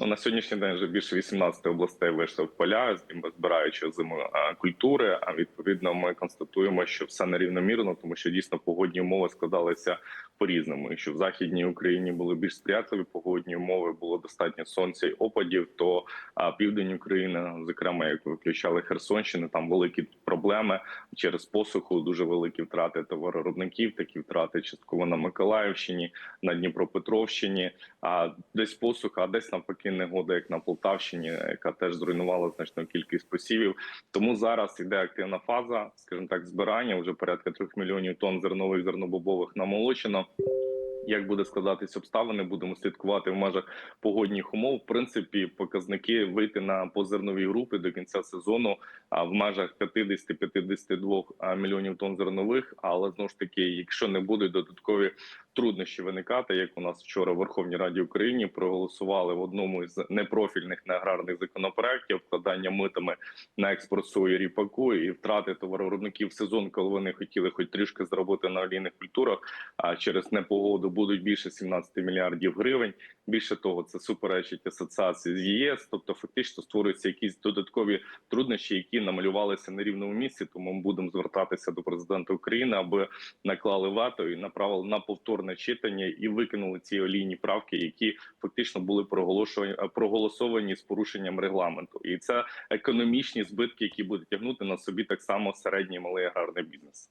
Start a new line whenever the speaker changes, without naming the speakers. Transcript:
Ну, на сьогоднішній день вже більше 18 областей вийшли в поля, збираючи зиму культури. А відповідно, ми констатуємо, що все нерівномірно, тому що дійсно погодні умови складалися по-різному. Якщо в західній Україні були більш сприятливі погодні умови, було достатньо сонця й опадів, то південь України, зокрема, як ви включали Херсонщини, там великі проблеми через посуху, дуже великі втрати товароробників, такі втрати частково на Миколаївщині, на Дніпропетровщині. А десь посуха, а десь навпаки негода, як на Полтавщині, яка теж зруйнувала значну кількість посівів. Тому зараз йде активна фаза, скажімо так, збирання. Вже порядка трьох мільйонів тонн зернових зернобобових намолочено. Як буде складатись обставини, будемо слідкувати в межах погодних умов. В принципі, показники вийти на позернові групи до кінця сезону а в межах 50-52 мільйонів тонн зернових. Але знову ж таки, якщо не будуть додаткові труднощі виникати, як у нас вчора в Верховній Раді України проголосували в одному із непрофільних неаграрних законопроєктів вкладання митами на експорт сої ріпаку і втрати товаровиробників в сезон, коли вони хотіли хоч трішки заробити на олійних культурах. А через непогоду будуть більше 17 мільярдів гривень. Більше того, це суперечить асоціації з ЄС, тобто фактично створюються якісь додаткові труднощі, які намалювалися на рівному місці. Тому ми будемо звертатися до президента України, аби наклали вето і направили на повторне читання і викинули ці олійні правки, які фактично були проголошені проголосовані з порушенням регламенту. І це економічні збитки, які будуть тягнути на собі так само середній малий аграрний бізнес.